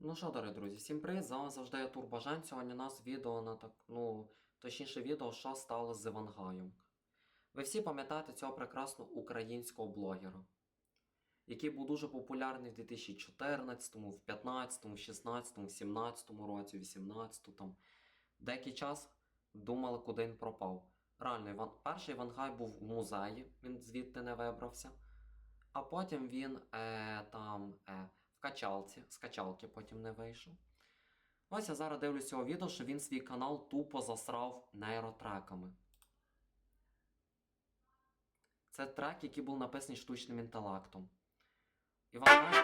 Ну що, дорогі друзі, всім привіт! З вами завжди я Турбожан. Сьогодні у нас відео на так, ну, точніше відео, що стало з Івангаєм. Ви всі пам'ятаєте цього прекрасного українського блогера, який був дуже популярний в 2014, в 2015, в 2016, в 2017 році, в 2018 там. Деякий час думали, куди він пропав. Реально, Іван... перший Івангай був в музеї, він звідти не вибрався. А потім він е, там е, качалці, з качалки потім не вийшов. Ось я зараз дивлюся його відео, що він свій канал тупо засрав нейротреками. Це трек, який був написаний штучним інтелектом. Іван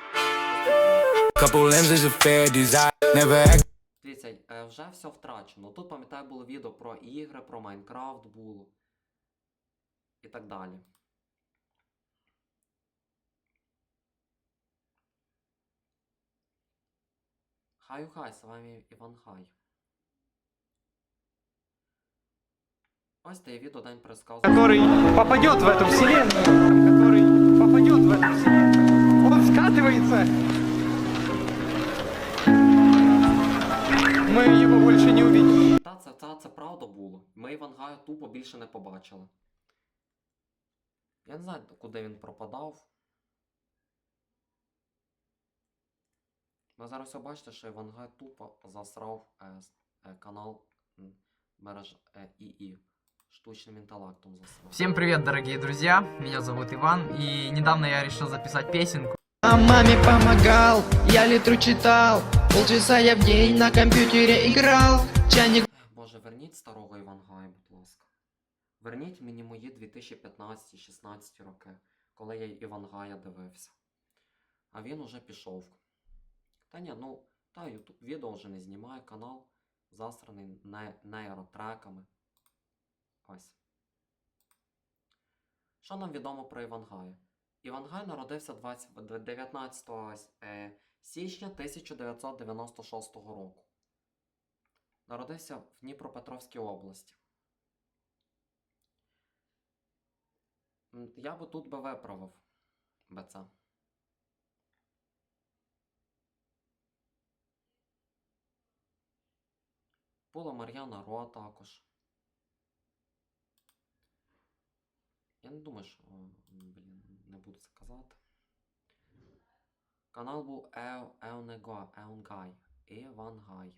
Дивіться, е, вже все втрачено. Тут, пам'ятаю, було відео про ігри, про Майнкрафт було. І так далі. Хаю хай, з вами Іван Хай. Ось те відео день пересказу. который попадет в эту вселенную, который попадет в эту вселенную, он скатывается. Мы его больше не увидим. Та це, це, це правда було. Ми Івангая тупо більше не побачили. Я не знаю, куди він пропадав. Ви зараз все бачите, що Івангай тупо засрав е, е, канал мереж е, ІІ. Штучним інтелектом засрав. Всем привет, дорогие друзья! Меня зовут Иван, и недавно я решил записать песенку. А маме помогал, я литру читал Полчаса я в день на компьютере играл Чайник Боже, верніть старого Івангая, будь ласка. Верніть мені мої 2015-16 роки, коли я Івангая дивився. А він уже пішов. Та ні, ну, та ютуб відео вже не знімає, канал засраний не, нейротреками. Ось. Що нам відомо про Івангая? Івангай народився 20, 19 е, січня 1996 року. Народився в Дніпропетровській області. Я би тут би виправив би це. Була Мар'яна Ро також. Я не думаю, що. Блін, не буду це казати. Канал був Eo- Eonega- Івангай.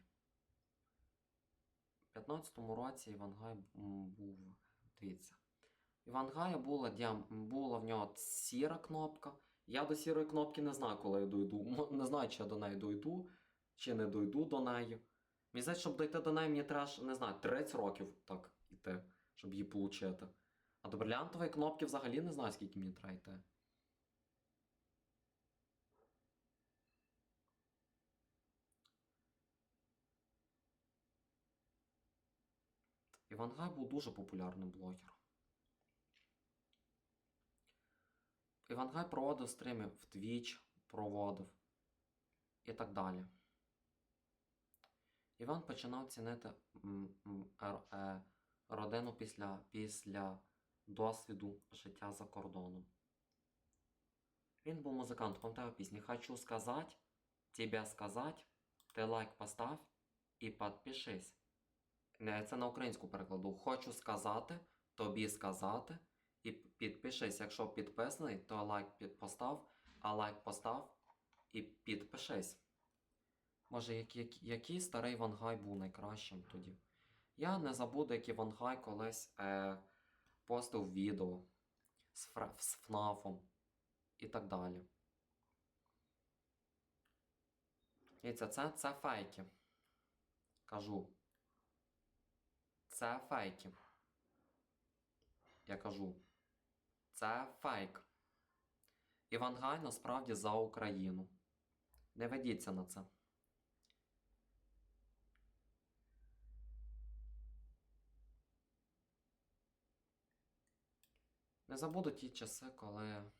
У 15-му році Івангай був. Дивіться. Івангая була, була в нього сіра кнопка. Я до сірої кнопки не знаю, коли я дойду. Не знаю, чи я до неї дойду, чи не дойду до неї. Мені здається, щоб дойти до неї, мені треба, ж, не знаю, 30 років так йти, щоб її отримати. А до брилянтової кнопки взагалі не знаю, скільки мені треба йти. Івангай був дуже популярним блогером. Івангай проводив стріми в Twitch, проводив і так далі. Іван починав цінити е, родину після, після досвіду життя за кордоном. Він був музикантом, пам'ятаю пісні «Хочу сказать, тебе сказать, ти лайк постав і підпишись». Це на українську перекладу. Хочу сказати, тобі сказати і підпишись. Якщо підписаний, то лайк постав, а лайк постав і підпишись. Може, який, який, старий Вангай був найкращим тоді? Я не забуду, як Івангай колись е, постив відео з, фра, з ФНАФом і так далі. І це, це, це фейки. Кажу. Це фейки. Я кажу. Це фейк. Івангай насправді за Україну. Не ведіться на це. Не забуду ті часи, коли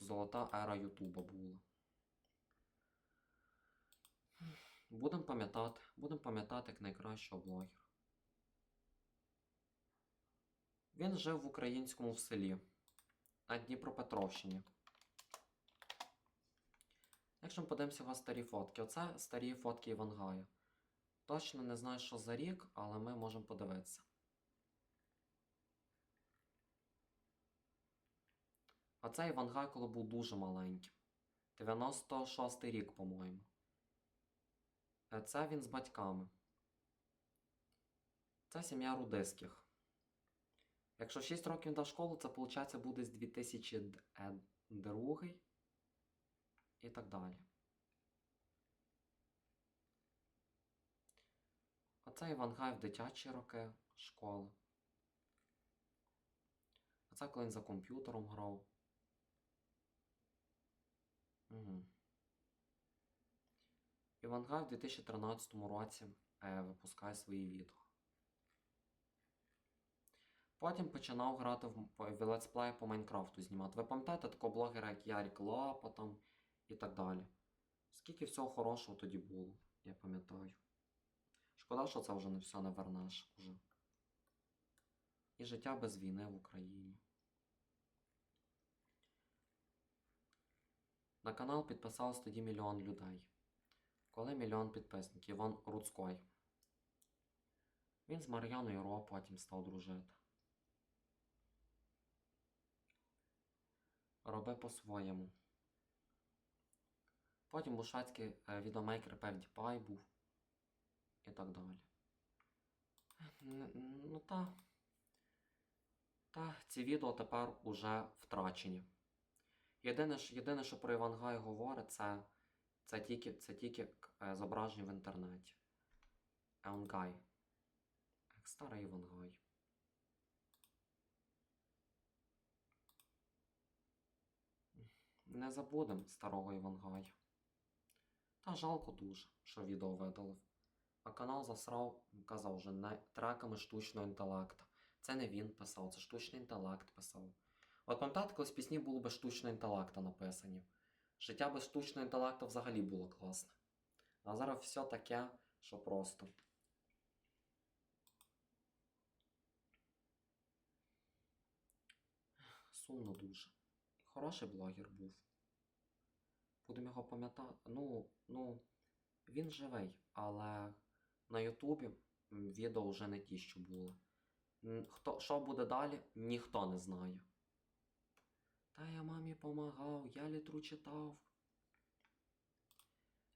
золота ера Ютуба була. Будемо пам'ятати, будемо пам'ятати як найкращого блогера. Він жив в українському селі на Дніпропетровщині. Якщо ми подивимося його старі фотки, оце старі фотки Івангая. Точно не знаю, що за рік, але ми можемо подивитися. А це Івангай, коли був дуже маленьким. 96-й рік, по-моєму. Е, Це він з батьками. Це сім'я Рудиських. Якщо 6 років дав школу, це виходить буде з 2002 і так далі. Оце Івангай в дитячі роки школи. А це коли він за комп'ютером грав. Угу. Івангай в 2013 році е, випускає свої відео. Потім починав грати в, в летсплеї по Майнкрафту знімати. Ви пам'ятаєте такого блогера, як Ярік Лапа там і так далі. Скільки всього хорошого тоді було, я пам'ятаю. Шкода, що це вже не все не вернеш уже. І життя без війни в Україні. На канал підписалось тоді мільйон людей. Коли мільйон підписників, Іван Руцькой. Він з Мар'яною Ро потім став дружити. Роби по-своєму. Потім бушацький е, відеомейкер PewDiePie був. І так далі. Ну та. Та ці відео тепер уже втрачені. Єдине, єдине, що про Івангай говорить, це, це тільки, це тільки е, зображення в інтернеті. Евангай. Як старий Івангай. Не забудем старого Івангая. Та жалко дуже, що відео видалив. А канал засрав, казав вже, треками штучного інтелекту. Це не він писав, це штучний інтелект писав. От пам'ятаєте, колись пісні були без штучного інтелекту написані. Життя без штучного інтелекту взагалі було класне. А зараз все таке, що просто. Сумно дуже. Хороший блогер був. Будемо його пам'ятати. Ну, ну, він живий, але на Ютубі відео вже не ті, що були. Хто, що буде далі, ніхто не знає. Та я мамі помагав, я літру читав.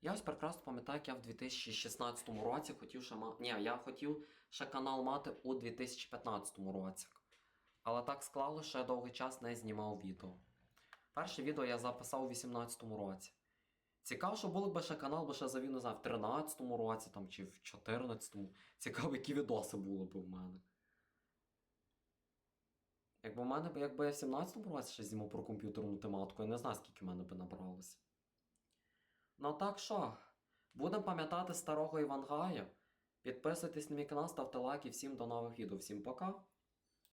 Я ось прекрасно пам'ятаю, як я в 2016 році хотів ще мати. Ні, я хотів ще канал мати у 2015 році. Але так склалося, що я довгий час не знімав відео. Перше відео я записав у 2018 році. Цікаво, що було б ще канал, бо ще завів, не знаю, в 13 році там, чи в 14. Цікаво, які відоси були б у мене. Якби в мене, якби я в 17 році ще знімав про комп'ютерну тематику, я не знаю, скільки в мене би набралося. Ну так що, будемо пам'ятати старого Івангая. Підписуйтесь на мій канал, ставте лайки, всім до нових відео. Всім пока!